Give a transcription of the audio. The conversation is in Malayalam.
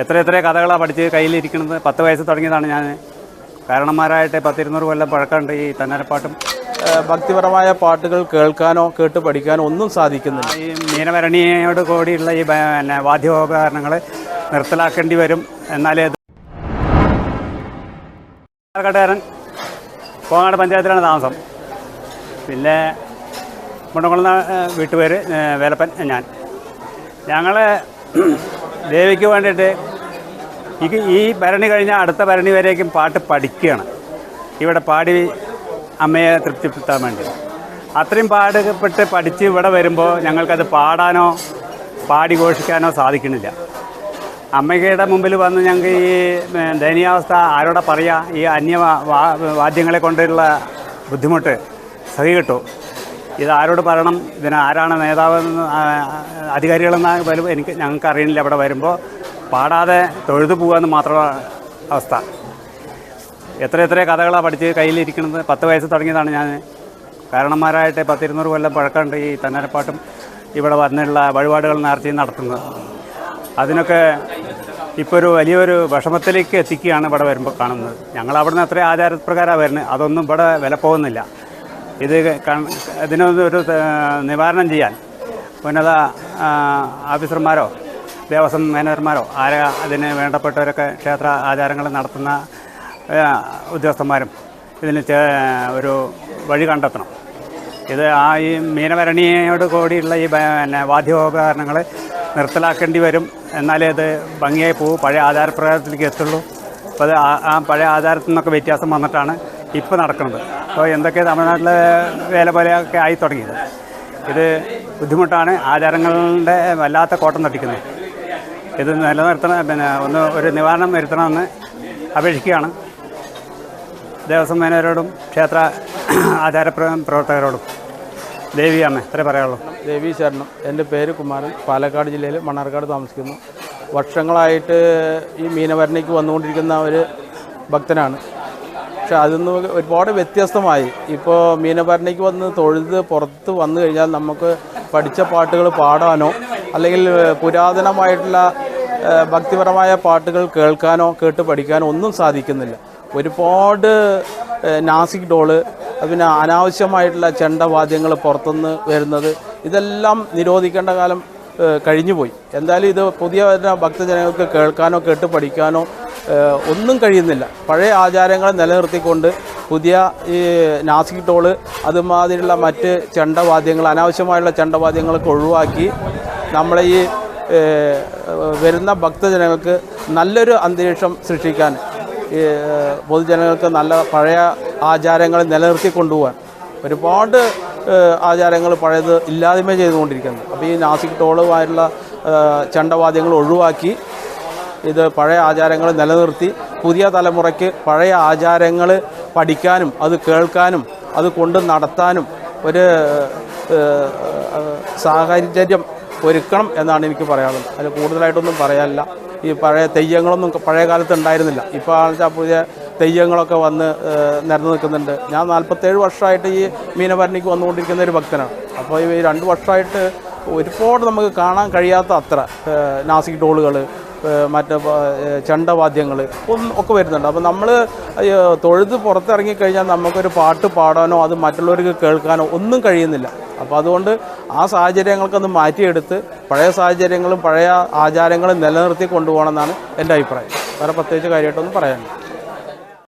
എത്ര എത്ര കഥകളാണ് പഠിച്ച് കയ്യിലിരിക്കുന്നത്. പത്ത് വയസ്സ് തുടങ്ങിയതാണ് ഞാൻ. കാരണന്മാരായിട്ട് പത്തിരുന്നൂറ് കൊല്ലം പഴക്കമുണ്ട് ഈ തന്നരപ്പാട്ടും. ഭക്തിപരമായ പാട്ടുകൾ കേൾക്കാനോ കേട്ട് പഠിക്കാനോ ഒന്നും സാധിക്കുന്നില്ല. ഈ മീനവരണിയോട് കൂടിയുള്ള ഈ പിന്നെ വാദ്യോപകരണങ്ങൾ നിർത്തലാക്കേണ്ടി വരും. എന്നാലേ പാലക്കാട്ടുകാരൻ കോങ്ങാട് പഞ്ചായത്തിലാണ് താമസം. പിന്നെ മുണ്ടംകുളം വീട്ടുപേര് വേലപ്പൻ ഞാൻ. ഞങ്ങൾ ദേവിക്ക് വേണ്ടിയിട്ട് ഈ ഈ ഭരണി കഴിഞ്ഞാൽ അടുത്ത ഭരണി വരേക്കും പാട്ട് പഠിക്കുകയാണ്. ഇവിടെ പാടി അമ്മയെ തൃപ്തിപ്പെടുത്താൻ വേണ്ടി. അത്രയും പാടപ്പെട്ട് പഠിച്ച് ഇവിടെ വരുമ്പോൾ ഞങ്ങൾക്കത് പാടാനോ പാടി ഘോഷിക്കാനോ സാധിക്കണില്ല അമ്മയുടെ മുമ്പിൽ വന്ന് ഞങ്ങൾക്ക് ഈ ദയനീയാവസ്ഥ ആരോടെ പറയുക ഈ അന്യ വാദ്യങ്ങളെ കൊണ്ടുള്ള ബുദ്ധിമുട്ട് സഹി കിട്ടു ഇത് ആരോട് പറയണം? ഇതിന് ആരാണ് നേതാവെന്ന് അധികാരികളെന്ന് പോലും എനിക്ക് ഞങ്ങൾക്ക് അറിയണില്ല അവിടെ വരുമ്പോൾ പാടാതെ തൊഴുതു പോകാമെന്ന് മാത്രമാണ് അവസ്ഥ. എത്ര എത്ര കഥകളാണ് പഠിച്ച് കയ്യിലിരിക്കുന്നത്. പത്ത് വയസ്സ് തുടങ്ങിയതാണ് ഞാൻ. കാരണന്മാരായിട്ട് പത്തിരുന്നൂറ് കൊല്ലം പഴക്കമുണ്ട് ഈ തന്നരപ്പാട്ടും ഇവിടെ വന്നിട്ടുള്ള വഴിപാടുകൾ നേർച്ചയും നടത്തുന്നത്. അതിനൊക്കെ ഇപ്പോൾ ഒരു വലിയൊരു വിഷമത്തിലേക്ക് എത്തിക്കുകയാണ് ഇവിടെ വരുമ്പോൾ കാണുന്നത്. ഞങ്ങൾ അവിടുന്ന് അത്രയും ആചാരപ്രകാരമാണ് വരുന്നത്. അതൊന്നും ഇവിടെ വില പോകുന്നില്ല. ഇത് ഇതിനൊരു നിവാരണം ചെയ്യാൻ. ഉന്നത ഓഫീസർമാരോ ദേവസ്വം മാനേജർമാരോ ആരെ അതിന് വേണ്ടപ്പെട്ടവരൊക്കെ ക്ഷേത്ര ആചാരങ്ങൾ നടത്തുന്ന ഉദ്യോഗസ്ഥന്മാരും ഇതിന് ഒരു വഴി കണ്ടെത്തണം. ഇത് ആ ഈ മീനഭരണിയോട് കൂടിയുള്ള ഈ പിന്നെ വാദ്യോപകരണങ്ങൾ നിർത്തലാക്കേണ്ടി വരും. എന്നാലേ ഇത് ഭംഗിയായി പോകും പഴയ ആചാരപ്രകാരത്തിലേക്ക് എത്തുള്ളൂ. അപ്പോൾ അത് ആ പഴയ ആചാരത്തിൽ നിന്നൊക്കെ വ്യത്യാസം വന്നിട്ടാണ് ഇപ്പോൾ നടക്കുന്നത്. അപ്പോൾ എന്തൊക്കെ തമിഴ്നാട്ടിലെ വേല പോലെയൊക്കെ ആയി തുടങ്ങിയത്? ഇത് ബുദ്ധിമുട്ടാണ്. ആചാരങ്ങളുടെ വല്ലാത്ത കോട്ടം തട്ടിക്കുന്നത് ഇത് നിലനിർത്തണം പിന്നെ ഒന്ന് ഒരു നിവാരണം വരുത്തണമെന്ന് അപേക്ഷിക്കുകയാണ്. ദേവസ്വം മേനവരോടും ക്ഷേത്ര ആചാര പ്രവർത്തകരോടും. പ്രവർത്തകരോടും ദേവിയമ്മ ഇത്രേ പറയാനുള്ളൂ. ദേവി ശരണം. എന്റെ പേര് കുമാരൻ. പാലക്കാട് ജില്ലയിൽ മണ്ണാർക്കാട് താമസിക്കുന്നു. വർഷങ്ങളായിട്ട് ഈ മീനവരണിക്ക് വന്നുകൊണ്ടിരിക്കുന്ന ഒരു ഭക്തനാണ്. പക്ഷെ അതിൽ നിന്ന് ഒരുപാട് വ്യത്യസ്തമായി. ഇപ്പോൾ മീനഭരണിക്ക് വന്ന് തൊഴുത് പുറത്ത് വന്നു കഴിഞ്ഞാൽ നമുക്ക് പഠിച്ച പാട്ടുകൾ പാടാനോ അല്ലെങ്കിൽ പുരാതനമായിട്ടുള്ള ഭക്തിപരമായ പാട്ടുകൾ കേൾക്കാനോ കേട്ട് പഠിക്കാനോ ഒന്നും സാധിക്കുന്നില്ല. ഒരുപാട് നാസിക് ഡോൾ പിന്നെ അനാവശ്യമായിട്ടുള്ള ചെണ്ടവാദ്യങ്ങൾ പുറത്തുനിന്ന് വരുന്നത് ഇതെല്ലാം നിരോധിക്കേണ്ട കാലം കഴിഞ്ഞുപോയി. എന്തായാലും ഇത് പുതിയ ഭക്തജനങ്ങൾക്ക് കേൾക്കാനോ കേട്ട് പഠിക്കാനോ ഒന്നും കഴിയുന്നില്ല. പഴയ ആചാരങ്ങൾ നിലനിർത്തിക്കൊണ്ട് പുതിയ ഈ നാസിക് ടോൾ അതുമാതിരിയുള്ള മറ്റ് ചെണ്ടവാദ്യങ്ങൾ അനാവശ്യമായുള്ള ചെണ്ടവാദ്യങ്ങളൊക്കെ ഒഴിവാക്കി നമ്മളെ ഈ വരുന്ന ഭക്തജനങ്ങൾക്ക് നല്ലൊരു അന്തരീക്ഷം സൃഷ്ടിക്കാൻ പൊതുജനങ്ങൾക്ക് നല്ല പഴയ ആചാരങ്ങൾ നിലനിർത്തി കൊണ്ടുപോകാൻ ഒരുപാട് ആചാരങ്ങൾ പഴയത് ഇല്ലായ്മ ചെയ്തുകൊണ്ടിരിക്കുന്നത് അപ്പോൾ ഈ നാസിക് ടോളുമായിട്ടുള്ള ചെണ്ടവാദ്യങ്ങൾ ഒഴിവാക്കി ഇത് പഴയ ആചാരങ്ങൾ നിലനിർത്തി പുതിയ തലമുറയ്ക്ക് പഴയ ആചാരങ്ങൾ പഠിക്കാനും അത് കേൾക്കാനും അത് കൊണ്ട് നടത്താനും ഒരു സാഹചര്യം ഒരുക്കണം എന്നാണ് എനിക്ക് പറയാനുള്ളത്. അതിൽ കൂടുതലായിട്ടൊന്നും പറയാനില്ല. ഈ പഴയ തെയ്യങ്ങളൊന്നും പഴയ കാലത്ത് ഉണ്ടായിരുന്നില്ല. ഇപ്പോൾ ആണെന്ന് പുതിയ തെയ്യങ്ങളൊക്കെ വന്ന് നിരന്ന് നിൽക്കുന്നുണ്ട്. ഞാൻ നാൽപ്പത്തേഴ് വർഷമായിട്ട് ഈ മീനഭരണിക്ക് വന്നുകൊണ്ടിരിക്കുന്ന ഒരു ഭക്തനാണ്. അപ്പോൾ ഈ രണ്ട് വർഷമായിട്ട് ഒരുപാട് നമുക്ക് കാണാൻ കഴിയാത്ത അത്ര നാസിക് ഡോളുകൾ മറ്റ് ചണ്ടവാദ്യങ്ങൾ ഒക്കെ വരുന്നുണ്ട്. അപ്പോൾ നമ്മൾ തൊഴുത് പുറത്തിറങ്ങിക്കഴിഞ്ഞാൽ നമുക്കൊരു പാട്ട് പാടാനോ അത് മറ്റുള്ളവർക്ക് കേൾക്കാനോ ഒന്നും കഴിയുന്നില്ല. അപ്പോൾ അതുകൊണ്ട് ആ സാഹചര്യങ്ങൾക്കൊന്ന് മാറ്റിയെടുത്ത് പഴയ സാഹചര്യങ്ങളും പഴയ ആചാരങ്ങളും നിലനിർത്തി കൊണ്ടുപോകണമെന്നാണ് എന്റെ അഭിപ്രായം. വേറെ പ്രത്യേകിച്ച് കാര്യമായിട്ടൊന്നും പറയാനില്ല.